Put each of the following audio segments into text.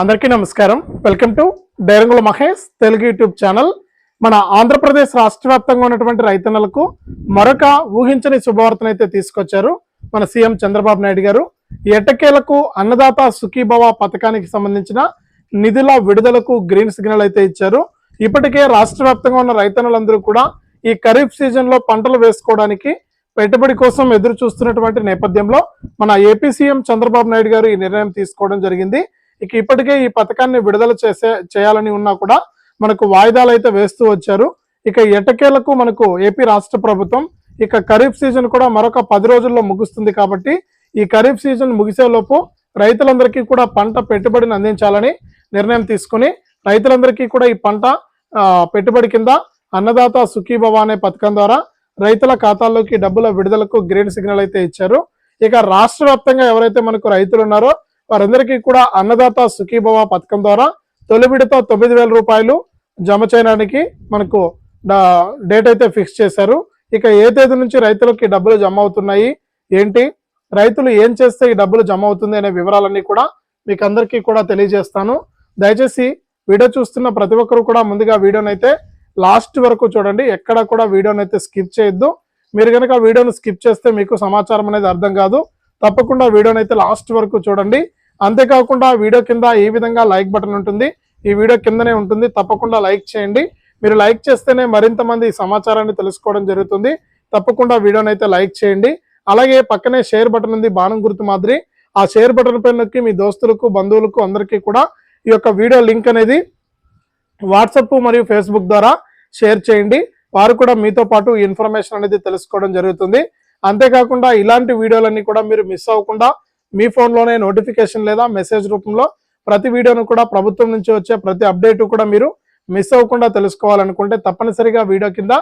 అందరికీ నమస్కారం. Welcome to డైరంగుల మహేష్ తెలుగు యూట్యూబ్ ఛానల్. మన ఆంధ్రప్రదేశ్ రాష్ట్ర వ్యాప్తంగా ఉన్నటువంటి రైతన్నలకు మరొక ఊహించని శుభవార్తను అయితే తీసుకొచ్చారు మన సీఎం చంద్రబాబు నాయుడు గారు. ఎటకేలకు అన్నదాత సుఖీభవ పథకానికి సంబంధించిన నిధుల విడుదలకు గ్రీన్ సిగ్నల్ అయితే ఇచ్చారు. ఇప్పటికే రాష్ట్ర ఉన్న రైతన్నలందరూ కూడా ఈ ఖరీఫ్ సీజన్లో పంటలు వేసుకోవడానికి పెట్టుబడి కోసం ఎదురు చూస్తున్నటువంటి నేపథ్యంలో మన ఏపీ సీఎం చంద్రబాబు నాయుడు గారు ఈ నిర్ణయం తీసుకోవడం జరిగింది. ఇక ఇప్పటికే ఈ పథకాన్ని విడుదల చేసే చేయాలని ఉన్నా కూడా మనకు వాయిదాలు అయితే వేస్తూ వచ్చారు. ఇక ఎటకేలకు మనకు ఏపీ రాష్ట్ర ప్రభుత్వం ఇక ఖరీఫ్ సీజన్ కూడా మరొక పది రోజుల్లో ముగుస్తుంది కాబట్టి ఈ ఖరీఫ్ సీజన్ ముగిసేలోపు రైతులందరికీ కూడా పంట పెట్టుబడిని అందించాలని నిర్ణయం తీసుకుని రైతులందరికీ కూడా ఈ పంట పెట్టుబడి కింద అన్నదాత సుఖీభవ అనే పథకం ద్వారా రైతుల ఖాతాల్లోకి డబ్బుల విడుదలకు గ్రీన్ సిగ్నల్ అయితే ఇచ్చారు. ఇక రాష్ట్ర వ్యాప్తంగా ఎవరైతే మనకు రైతులు ఉన్నారో వారందరికీ కూడా అన్నదాత సుఖీభవ పథకం ద్వారా తొలి విడత తొమ్మిది వేల రూపాయలు జమ చేయడానికి మనకు డేట్ అయితే ఫిక్స్ చేశారు. ఇక ఏ తేదీ నుంచి రైతులకి డబ్బులు జమ అవుతున్నాయి ఏంటి రైతులు ఏం చేస్తే ఈ డబ్బులు జమ అవుతుంది అనే వివరాలన్నీ కూడా మీకు అందరికీ కూడా తెలియజేస్తాను. దయచేసి వీడియో చూస్తున్న ప్రతి ఒక్కరు కూడా ముందుగా వీడియోనైతే అయితే లాస్ట్ వరకు చూడండి. ఎక్కడ కూడా వీడియోనైతే అయితే స్కిప్ చేయొద్దు. మీరు కనుక వీడియోను స్కిప్ చేస్తే మీకు సమాచారం అనేది అర్థం కాదు. తప్పకుండా వీడియోని అయితే లాస్ట్ వరకు చూడండి. అంతేకాకుండా వీడియో కింద ఈ విధంగా లైక్ బటన్ ఉంటుంది ఈ వీడియో కిందనే ఉంటుంది. తప్పకుండా లైక్ చేయండి. మీరు లైక్ చేస్తేనే మరింత మంది ఈ సమాచారాన్ని తెలుసుకోవడం జరుగుతుంది. తప్పకుండా వీడియోని అయితే లైక్ చేయండి. అలాగే పక్కనే షేర్ బటన్ ఉంది బాణం గుర్తు మాదిరి. ఆ షేర్ బటన్ పై నొక్కి మీ దోస్తులకు బంధువులకు అందరికీ కూడా ఈ యొక్క వీడియో లింక్ అనేది వాట్సప్ మరియు ఫేస్బుక్ ద్వారా షేర్ చేయండి. వారు కూడా మీతో పాటు ఈ ఇన్ఫర్మేషన్ అనేది తెలుసుకోవడం జరుగుతుంది. అంతేకాకుండా ఇలాంటి వీడియోలన్నీ కూడా మీరు మిస్ అవ్వకుండా మీ ఫోన్లోనే నోటిఫికేషన్ లేదా మెసేజ్ రూపంలో ప్రతి వీడియోను కూడా ప్రభుత్వం నుంచి వచ్చే ప్రతి అప్డేట్ కూడా మీరు మిస్ అవ్వకుండా తెలుసుకోవాలనుకుంటే తప్పనిసరిగా వీడియో కింద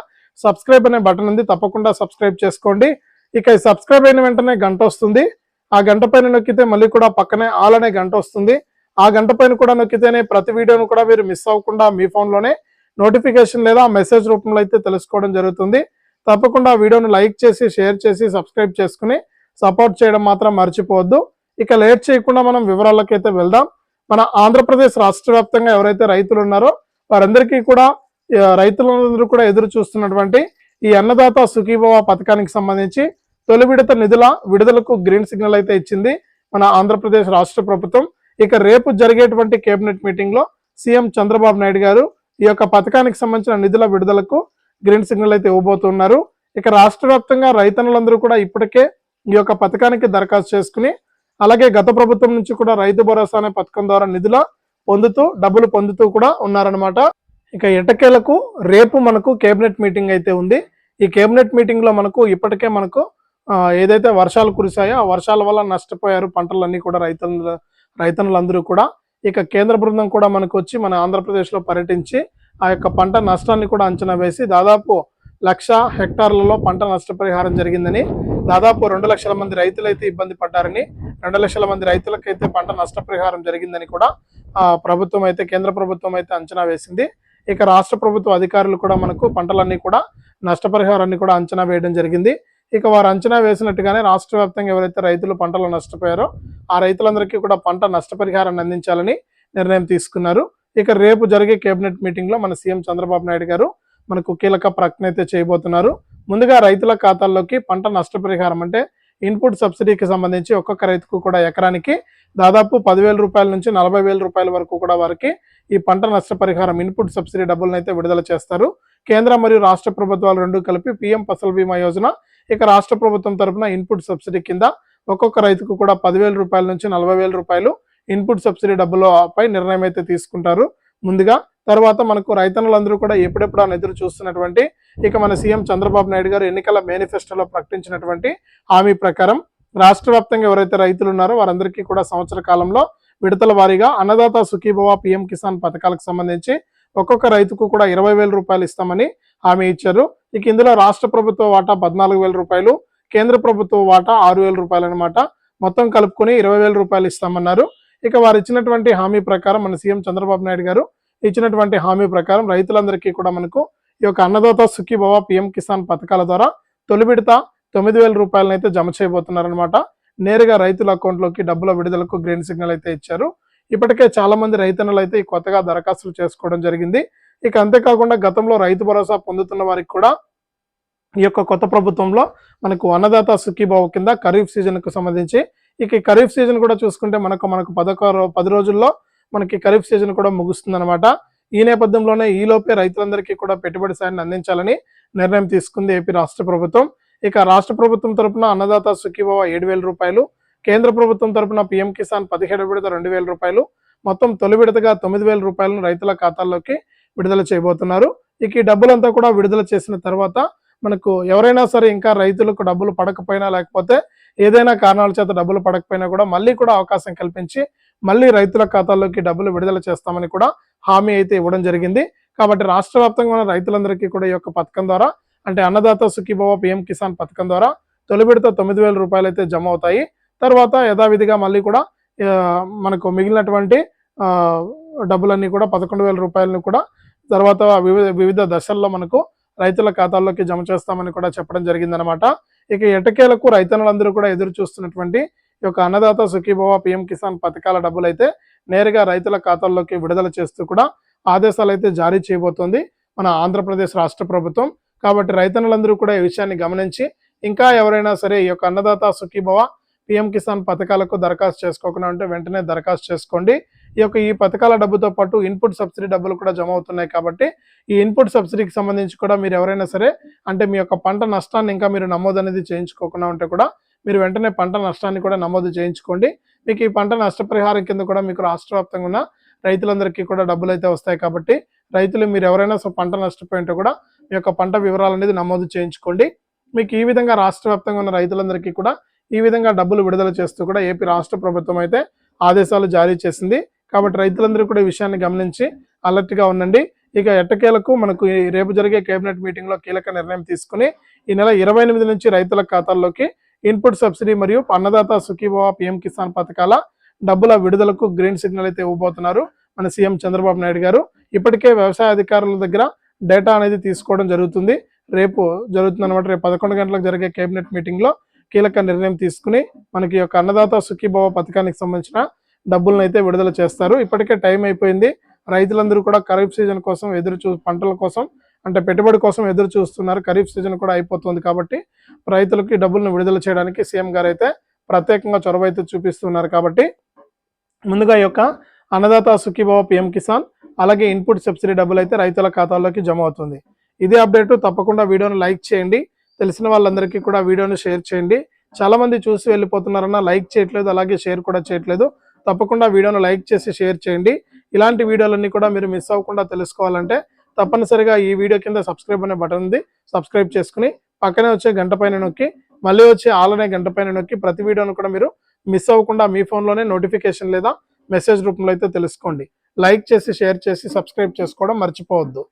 సబ్స్క్రైబ్ అనే బటన్ ఉంది. తప్పకుండా సబ్స్క్రైబ్ చేసుకోండి. ఇక సబ్స్క్రైబ్ అయిన వెంటనే గంట వస్తుంది. ఆ గంట పైన నొక్కితే మళ్ళీ కూడా పక్కనే ఆల్ అనే గంట వస్తుంది. ఆ గంట పైన కూడా నొక్కితేనే ప్రతి వీడియోను కూడా మీరు మిస్ అవ్వకుండా మీ ఫోన్లోనే నోటిఫికేషన్ లేదా మెసేజ్ రూపంలో అయితే తెలుసుకోవడం జరుగుతుంది. తప్పకుండా వీడియోను లైక్ చేసి షేర్ చేసి సబ్స్క్రైబ్ చేసుకుని సపోర్ట్ చేయడం మాత్రం మర్చిపోవద్దు. ఇక లేట్ చేయకుండా మనం వివరాలకైతే అయితే వెళ్దాం. మన ఆంధ్రప్రదేశ్ రాష్ట్ర వ్యాప్తంగా ఎవరైతే రైతులు ఉన్నారో వారందరికీ కూడా రైతులందరూ కూడా ఎదురు చూస్తున్నటువంటి ఈ అన్నదాత సుఖీభవ పథకానికి సంబంధించి తొలి విడత నిధుల విడుదలకు గ్రీన్ సిగ్నల్ అయితే ఇచ్చింది మన ఆంధ్రప్రదేశ్ రాష్ట్ర ప్రభుత్వం. ఇక రేపు జరిగేటువంటి కేబినెట్ మీటింగ్లో సీఎం చంద్రబాబు నాయుడు గారు ఈ యొక్క పథకానికి సంబంధించిన నిధుల విడుదలకు గ్రీన్ సిగ్నల్ అయితే ఇవ్వబోతున్నారు. ఇక రాష్ట్ర వ్యాప్తంగా రైతన్నులందరూ కూడా ఇప్పటికే ఈ యొక్క పథకానికి దరఖాస్తు చేసుకుని అలాగే గత ప్రభుత్వం నుంచి కూడా రైతు భరోసా అనే పథకం ద్వారా నిధుల పొందుతూ డబ్బులు పొందుతూ కూడా ఉన్నారనమాట ఇక ఎటకేలకు రేపు మనకు కేబినెట్ మీటింగ్ అయితే ఉంది. ఈ కేబినెట్ మీటింగ్లో మనకు ఇప్పటికే మనకు ఏదైతే వర్షాలు కురిశాయో ఆ వర్షాల వల్ల నష్టపోయారు పంటలన్నీ కూడా రైతులు రైతన్నులందరూ కూడా. ఇక కేంద్ర బృందం కూడా మనకు వచ్చి మన ఆంధ్రప్రదేశ్లో పర్యటించి ఆ యొక్క పంట నష్టాన్ని కూడా అంచనా వేసి దాదాపు లక్ష హెక్టార్లలో పంట నష్టపరిహారం జరిగిందని దాదాపు రెండు లక్షల మంది రైతులైతే ఇబ్బంది పడ్డారని రెండు లక్షల మంది రైతులకైతే పంట నష్టపరిహారం జరిగిందని కూడా ప్రభుత్వం అయితే కేంద్ర ప్రభుత్వం అయితే అంచనా వేసింది. ఇక రాష్ట్ర ప్రభుత్వ అధికారులు కూడా మనకు పంటలన్నీ కూడా నష్టపరిహారాన్ని కూడా అంచనా వేయడం జరిగింది. ఇక వారు అంచనా వేసినట్టుగానే రాష్ట్ర వ్యాప్తంగా ఎవరైతే రైతులు పంటలు నష్టపోయారో ఆ రైతులందరికీ కూడా పంట నష్టపరిహారాన్ని అందించాలని నిర్ణయం తీసుకున్నారు. ఇక రేపు జరిగే కేబినెట్ మీటింగ్లో మన సీఎం చంద్రబాబు నాయుడు గారు మనకు కీలక ప్రకటన అయితే చేయబోతున్నారు. ముందుగా రైతుల ఖాతాల్లోకి పంట నష్టపరిహారం అంటే ఇన్పుట్ సబ్సిడీకి సంబంధించి ఒక్కొక్క రైతుకు కూడా ఎకరానికి దాదాపు పదివేల రూపాయల నుంచి నలభై వేల రూపాయల వరకు కూడా వారికి ఈ పంట నష్టపరిహారం ఇన్పుట్ సబ్సిడీ డబ్బులను అయితే విడుదల చేస్తారు. కేంద్ర మరియు రాష్ట్ర ప్రభుత్వాలు రెండు కలిపి పీఎం ఫసల్ బీమా యోజన ఇక రాష్ట్ర ప్రభుత్వం తరపున ఇన్పుట్ సబ్సిడీ కింద ఒక్కొక్క రైతుకు కూడా పదివేల రూపాయల నుంచి నలభై వేల రూపాయలు ఇన్పుట్ సబ్సిడీ డబ్బులపై నిర్ణయం అయితే తీసుకుంటారు. ముందుగా తర్వాత మనకు రైతన్నులందరూ కూడా ఎప్పుడెప్పుడు అని ఎదురు చూస్తున్నటువంటి ఇక మన సీఎం చంద్రబాబు నాయుడు గారు ఎన్నికల మేనిఫెస్టోలో ప్రకటించినటువంటి హామీ ప్రకారం రాష్ట్ర వ్యాప్తంగా ఎవరైతే రైతులు ఉన్నారో వారందరికీ కూడా సంవత్సర కాలంలో విడతల వారీగా అన్నదాత సుఖీభవ పిఎం కిసాన్ పథకాలకు సంబంధించి ఒక్కొక్క రైతుకు కూడా ఇరవై వేల రూపాయలు ఇస్తామని హామీ ఇచ్చారు. ఇక ఇందులో రాష్ట్ర ప్రభుత్వ వాటా పద్నాలుగు వేల రూపాయలు కేంద్ర ప్రభుత్వ వాటా ఆరు వేల రూపాయలు అనమాట మొత్తం కలుపుకొని ఇరవై వేల రూపాయలు ఇస్తామన్నారు. ఇక వారు ఇచ్చినటువంటి హామీ ప్రకారం మన సీఎం చంద్రబాబు నాయుడు గారు ఇచ్చినటువంటి హామీ ప్రకారం రైతులందరికీ కూడా మనకు ఈ యొక్క అన్నదాత సుఖీభవ పిఎం కిసాన్ పథకాల ద్వారా తొలి విడత తొమ్మిది వేల రూపాయలను అయితే జమ చేయబోతున్నారనమాట నేరుగా రైతుల అకౌంట్లోకి డబ్బుల విడుదలకు గ్రీన్ సిగ్నల్ అయితే ఇచ్చారు. ఇప్పటికే చాలా మంది రైతన్నలు అయితే ఈ కొత్తగా దరఖాస్తులు చేసుకోవడం జరిగింది. ఇక అంతేకాకుండా గతంలో రైతు భరోసా పొందుతున్న వారికి కూడా ఈ యొక్క కొత్త ప్రభుత్వంలో మనకు అన్నదాత సుఖీభావ కింద ఖరీఫ్ సీజన్కు సంబంధించి ఇక ఖరీఫ్ సీజన్ కూడా చూసుకుంటే మనకు మనకు పదకొ పది రోజుల్లో మనకి ఖరీఫ్ సీజన్ కూడా ముగుస్తుంది అనమాట ఈ నేపథ్యంలోనే ఈలోపే రైతులందరికీ కూడా పెట్టుబడి సాయాన్ని అందించాలని నిర్ణయం తీసుకుంది ఏపీ రాష్ట్ర ప్రభుత్వం. ఇక రాష్ట్ర ప్రభుత్వం తరపున అన్నదాత సుఖీభవ ఏడు వేల రూపాయలు కేంద్ర ప్రభుత్వం తరపున పీఎం కిసాన్ పదిహేడు విడత రెండు వేల రూపాయలు మొత్తం తొలి విడతగా తొమ్మిది వేల రూపాయలను రైతుల ఖాతాల్లోకి విడుదల చేయబోతున్నారు. ఇక ఈ డబ్బులంతా కూడా విడుదల చేసిన తర్వాత మనకు ఎవరైనా సరే ఇంకా రైతులకు డబ్బులు పడకపోయినా లేకపోతే ఏదైనా కారణాల చేత డబ్బులు పడకపోయినా కూడా మళ్ళీ కూడా అవకాశం కల్పించి మళ్ళీ రైతుల ఖాతాల్లోకి డబ్బులు విడుదల చేస్తామని కూడా హామీ అయితే ఇవ్వడం జరిగింది. కాబట్టి రాష్ట్ర వ్యాప్తంగా ఉన్న రైతులందరికీ కూడా ఈ యొక్క పథకం ద్వారా అంటే అన్నదాత సుఖీభవ పిఎం కిసాన్ పథకం ద్వారా తొలి విడత తొమ్మిది వేల రూపాయలు అయితే జమ అవుతాయి. తర్వాత యథావిధిగా మళ్ళీ కూడా మనకు మిగిలినటువంటి డబ్బులన్నీ కూడా పదకొండు వేల రూపాయలను కూడా తర్వాత వివిధ వివిధ దశల్లో మనకు రైతుల ఖాతాల్లోకి జమ చేస్తామని కూడా చెప్పడం జరిగిందనమాట ఇక ఎటకేలకు రైతన్నులందరూ కూడా ఎదురు చూస్తున్నటువంటి ఈ యొక్క అన్నదాత సుఖీభవ పిఎం కిసాన్ పథకాల డబ్బులు అయితే నేరుగా రైతుల ఖాతాల్లోకి విడుదల చేస్తూ కూడా ఆదేశాలు అయితే జారీ చేయబోతోంది మన ఆంధ్రప్రదేశ్ రాష్ట్ర ప్రభుత్వం. కాబట్టి రైతన్నులందరూ కూడా ఈ విషయాన్ని గమనించి ఇంకా ఎవరైనా సరే ఈ యొక్క అన్నదాత సుఖీభవ పిఎం కిసాన్ పథకాలకు దరఖాస్తు చేసుకోకుండా ఉంటే వెంటనే దరఖాస్తు చేసుకోండి. ఈ యొక్క ఈ పథకాల డబ్బుతో పాటు ఇన్పుట్ సబ్సిడీ డబ్బులు కూడా జమ అవుతున్నాయి కాబట్టి ఈ ఇన్పుట్ సబ్సిడీకి సంబంధించి కూడా మీరు ఎవరైనా సరే అంటే మీ యొక్క పంట నష్టాన్ని ఇంకా మీరు నమోదు అనేది చేయించుకోకుండా ఉంటే కూడా మీరు వెంటనే పంట నష్టాన్ని కూడా నమోదు చేయించుకోండి. మీకు ఈ పంట నష్టపరిహారం కింద కూడా మీకు రాష్ట్ర వ్యాప్తంగా ఉన్న రైతులందరికీ కూడా డబ్బులు అయితే వస్తాయి కాబట్టి రైతులు మీరు ఎవరైనా సో పంట నష్టపోయింటే కూడా మీ యొక్క పంట వివరాలు అనేది నమోదు చేయించుకోండి. మీకు ఈ విధంగా రాష్ట్ర వ్యాప్తంగా ఉన్న రైతులందరికీ కూడా ఈ విధంగా డబ్బులు విడుదల చేస్తూ కూడా ఏపీ రాష్ట్ర ప్రభుత్వం అయితే ఆదేశాలు జారీ చేసింది. కాబట్టి రైతులందరూ కూడా ఈ విషయాన్ని గమనించి అలర్ట్గా ఉండండి. ఇక ఎట్టకేలకు మనకు రేపు జరిగే కేబినెట్ మీటింగ్లో కీలక నిర్ణయం తీసుకుని ఈ నెల ఇరవై ఎనిమిది నుంచి రైతుల ఖాతాల్లోకి ఇన్పుట్ సబ్సిడీ మరియు అన్నదాత సుఖీభవ పిఎం కిసాన్ పథకాల డబ్బుల విడుదలకు గ్రీన్ సిగ్నల్ అయితే ఇవ్వబోతున్నారు మన సీఎం చంద్రబాబు నాయుడు గారు. ఇప్పటికే వ్యవసాయ అధికారుల దగ్గర డేటా అనేది తీసుకోవడం జరుగుతుంది. రేపు జరుగుతుంది అనమాట రేపు పదకొండు గంటలకు జరిగే కేబినెట్ మీటింగ్లో కీలక నిర్ణయం తీసుకుని మనకి యొక్క అన్నదాత సుఖీభవ పథకానికి సంబంధించిన డబ్బులను అయితే విడుదల చేస్తారు. ఇప్పటికే టైం అయిపోయింది. రైతులందరూ కూడా ఖరీఫ్ సీజన్ కోసం ఎదురు చూ పంటల కోసం అంటే పెట్టుబడి కోసం ఎదురు చూస్తున్నారు. ఖరీఫ్ సీజన్ కూడా అయిపోతుంది కాబట్టి రైతులకి డబ్బులను విడుదల చేయడానికి సీఎం గారు అయితే ప్రత్యేకంగా చొరవ అయితే చూపిస్తున్నారు కాబట్టి ముందుగా ఈ యొక్క అన్నదాత సుఖీభవ పిఎం కిసాన్ అలాగే ఇన్పుట్ సబ్సిడీ డబ్బులు అయితే రైతుల ఖాతాల్లోకి జమ అవుతుంది. ఇదే అప్డేట్. తప్పకుండా వీడియోను లైక్ చేయండి. తెలిసిన వాళ్ళందరికీ కూడా వీడియోను షేర్ చేయండి. చాలామంది చూసి వెళ్ళిపోతున్నారన్న లైక్ చేయట్లేదు అలాగే షేర్ కూడా చేయట్లేదు. తప్పకుండా వీడియోను లైక్ చేసి షేర్ చేయండి. ఇలాంటి వీడియోలన్నీ కూడా మీరు మిస్ అవ్వకుండా తెలుసుకోవాలంటే తప్పనిసరిగా ఈ వీడియో కింద సబ్స్క్రైబ్ అనే బటన్ ఉంది. సబ్స్క్రైబ్ చేసుకుని పక్కనే వచ్చే గంట పైన నొక్కి మళ్ళీ వచ్చే ఆల్ అనే గంట పైన నొక్కి ప్రతి వీడియోను కూడా మీరు మిస్ అవ్వకుండా మీ ఫోన్లోనే నోటిఫికేషన్ లేదా మెసేజ్ రూపంలో అయితే తెలుసుకోండి. లైక్ చేసి షేర్ చేసి సబ్స్క్రైబ్ చేసుకోవడం మర్చిపోవద్దు.